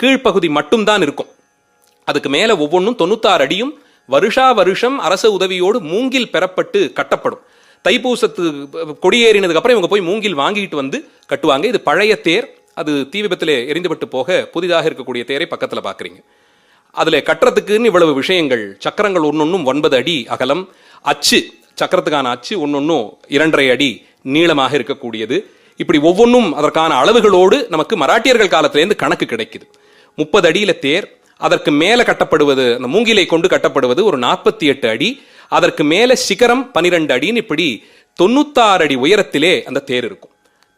கீழ்ப்பகுதி மட்டும்தான் இருக்கும். அதுக்கு மேல ஒவ்வொன்றும் தொண்ணூத்தாறு அடியும் வருஷா வருஷம் அரச உதவியோடு மூங்கில் பெறப்பட்டு கட்டப்படும். தைப்பூசத்து கொடியேறினதுக்கு அப்புறம் இவங்க போய் மூங்கில் வாங்கிட்டு வந்து கட்டுவாங்க. இது பழைய தேர். அது தீ விபத்தில் எரிந்துபட்டு போக புதிதாக இருக்கக்கூடிய தேரை பக்கத்துல பாக்குறீங்க. அதுல கட்டுறதுக்குன்னு இவ்வளவு விஷயங்கள் சக்கரங்கள் ஒன்னொன்னும் ஒன்பது அடி அகலம் அச்சு சக்கரத்துக்கான அச்சு ஒன்னொன்னும் இரண்டரை அடி நீளமாக இருக்கக்கூடியது. இப்படி ஒவ்வொன்றும் அதற்கான அளவுகளோடு நமக்கு மராட்டியர்கள் காலத்திலேருந்து கணக்கு கிடைக்குது. முப்பது அடியில தேர் அதற்கு மேலே கட்டப்படுவது அந்த மூங்கிலை கொண்டு கட்டப்படுவது ஒரு நாற்பத்தி எட்டு அடி அதற்கு மேலே சிகரம் பனிரெண்டு அடின்னு இப்படி தொண்ணூத்தாறு அடி உயரத்திலே அந்த தேர் இருக்கும்.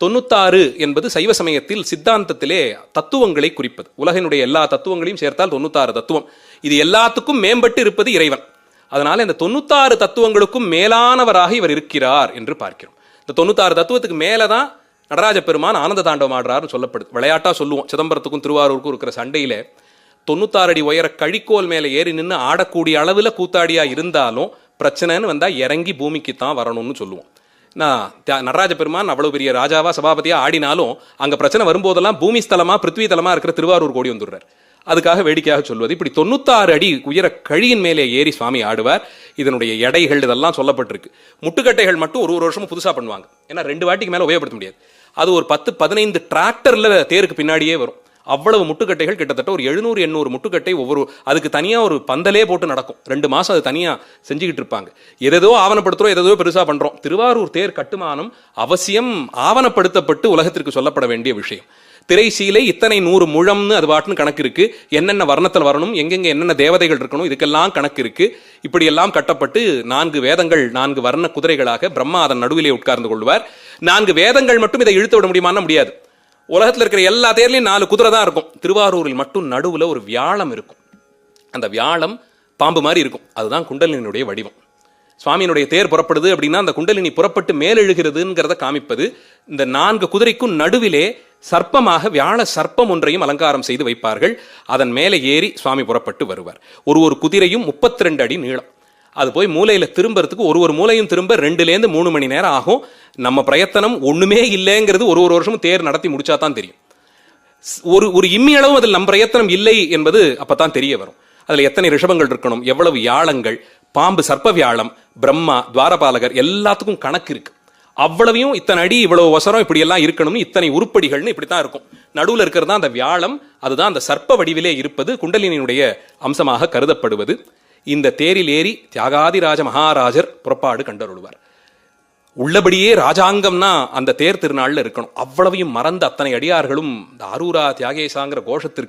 தொண்ணூத்தாறு என்பது சைவ சமயத்தில் சித்தாந்தத்திலே தத்துவங்களை குறிப்பது. உலகினுடைய எல்லா தத்துவங்களையும் சேர்த்தால் தொண்ணூத்தாறு தத்துவம். இது எல்லாத்துக்கும் மேம்பட்டு இருப்பது இறைவன். அதனால இந்த தொண்ணூத்தாறு தத்துவங்களுக்கும் மேலானவராக இவர் இருக்கிறார் என்று பார்க்கிறோம். இந்த தொண்ணூத்தாறு தத்துவத்துக்கு மேலதான் நடராஜ பெருமான் ஆனந்த தாண்டவம் ஆடுறாருன்னு சொல்லப்படுது. விளையாட்டா சொல்லுவோம். சிதம்பரத்துக்கும் திருவாரூருக்கும் இருக்கிற சண்டையில தொண்ணூத்தாறு அடி உயர கழிக்கோல் மேலே ஏறி நின்று ஆடக்கூடிய அளவுல கூத்தாடியா இருந்தாலும் பிரச்சனைன்னு வந்தா இறங்கி பூமிக்கு தான் வரணும்னு சொல்லுவோம். நான் நடராஜ பெருமான் அவ்வளவு பெரிய ராஜாவா சபாபதியா ஆடினாலும் அங்க பிரச்சனை வரும்போதெல்லாம் பூமி ஸ்தலமா பிருத்வி தலமாக இருக்கிற திருவாரூர் கோடி வந்துடுறார். அதுக்காக வேடிக்கையாக சொல்வது. இப்படி தொண்ணூத்தாறு அடி உயர கழியின் மேலே ஏறி சுவாமி ஆடுவார். இதனுடைய எடைகள் இதெல்லாம் சொல்லப்பட்டிருக்கு. முட்டுக்கட்டைகள் மட்டும் ஒரு ஒரு வருஷமும் புதுசாக பண்ணுவாங்க. ஏன்னா ரெண்டு வாட்டிக்கு மேலே உபயோகப்படுத்த முடியாது. அது ஒரு பத்து பதினைந்து டிராக்டரில் தேருக்கு பின்னாடியே வரும். அவ்வளவு முட்டுக்கட்டைகள் கிட்டத்தட்ட ஒரு எழுநூறு எண்ணூறு முட்டுக்கட்டை ஒவ்வொரு அதுக்கு தனியாக ஒரு பந்தலே போட்டு நடக்கும். ரெண்டு மாதம் அது தனியாக செஞ்சுக்கிட்டு இருப்பாங்க. எதோ ஆவணப்படுத்துறோம் எதோ பெருசாக பண்ணுறோம் திருவாரூர் தேர் கட்டுமானம் அவசியம் ஆவணப்படுத்தப்பட்டு உலகத்திற்கு சொல்லப்பட வேண்டிய விஷயம். திரை சீலை இத்தனை நூறு முழம்னு அது பாட்டுன்னு கணக்கு இருக்கு. என்னென்ன வர்ணத்தில் வரணும் எங்கெங்க என்னென்ன தேவதைகள் இருக்கணும் இதுக்கெல்லாம் கணக்கு இருக்கு. இப்படியெல்லாம் கட்டப்பட்டு நான்கு வேதங்கள் நான்கு வர்ண குதிரைகளாக பிரம்மா அதன் நடுவிலே உட்கார்ந்து கொள்வார். நான்கு வேதங்கள் மட்டும் இதை இழுத்து விட முடியுமான்னா முடியாது. உலகத்தில் இருக்கிற எல்லா தேர்லையும் நாலு குதிரை தான் இருக்கும். திருவாரூரில் மட்டும் நடுவில் ஒரு வியாழம் இருக்கும். அந்த வியாழம் பாம்பு மாதிரி இருக்கும். அதுதான் குண்டலினுடைய வடிவம். சுவாமியினுடைய தேர் புறப்படுது அப்படின்னா அந்த குண்டலினி புறப்பட்டு மேலெழுகிறதுங்கிறத காமிப்பது இந்த நான்கு குதிரைக்கும் நடுவிலே சர்ப்பமாக வியாழ சர்ப்பம் ஒன்றையும் அலங்காரம் செய்து வைப்பார்கள். அதன் மேலே ஏறி சுவாமி புறப்பட்டு வருவார். ஒரு ஒரு குதிரையும் 32 அடி நீளம். அது போய் மூலையில் திரும்புறதுக்கு ஒரு ஒரு மூலையும் திரும்ப ரெண்டுலேருந்து மூணு மணி நேரம் ஆகும். நம்ம பிரயத்தனம் ஒன்றுமே இல்லைங்கிறது ஒரு ஒரு வருஷமும் தேர் நடத்தி முடிச்சா தான் தெரியும். ஒரு ஒரு இம்மியளவும் அதில் நம் பிரயத்தனம் இல்லை என்பது அப்போ தான் தெரிய வரும். அதில் எத்தனை ரிஷபங்கள் இருக்கணும் எவ்வளவு யாழங்கள் பாம்பு சர்ப்ப வியாழம் பிரம்மா துவாரபாலகர் எல்லாத்துக்கும் கணக்கு இருக்கு. அவ்வளவையும் இத்தனை அடி இவ்வளவு வசரம் இப்படி எல்லாம் இருக்கணும்னு இத்தனை உருப்படிகள்னு இப்படித்தான் இருக்கும். நடுவில் இருக்கிறது தான் அந்த வியாழம் அதுதான் அந்த சர்ப்ப வடிவிலே இருப்பது குண்டலினியினுடைய அம்சமாக கருதப்படுவது. இந்த தேரில் ஏறி தியாகாதிராஜ மகாராஜர் புறப்பாடு கண்டருள்வார். உள்ளபடியே ராஜாங்கம்னா அந்த தேர் திருநாள்ல இருக்கணும். அவ்வளவையும் மறந்த அத்தனை அடியார்களும் இந்த ஆரூரா தியாகேசாங்கிற கோஷத்திற்கு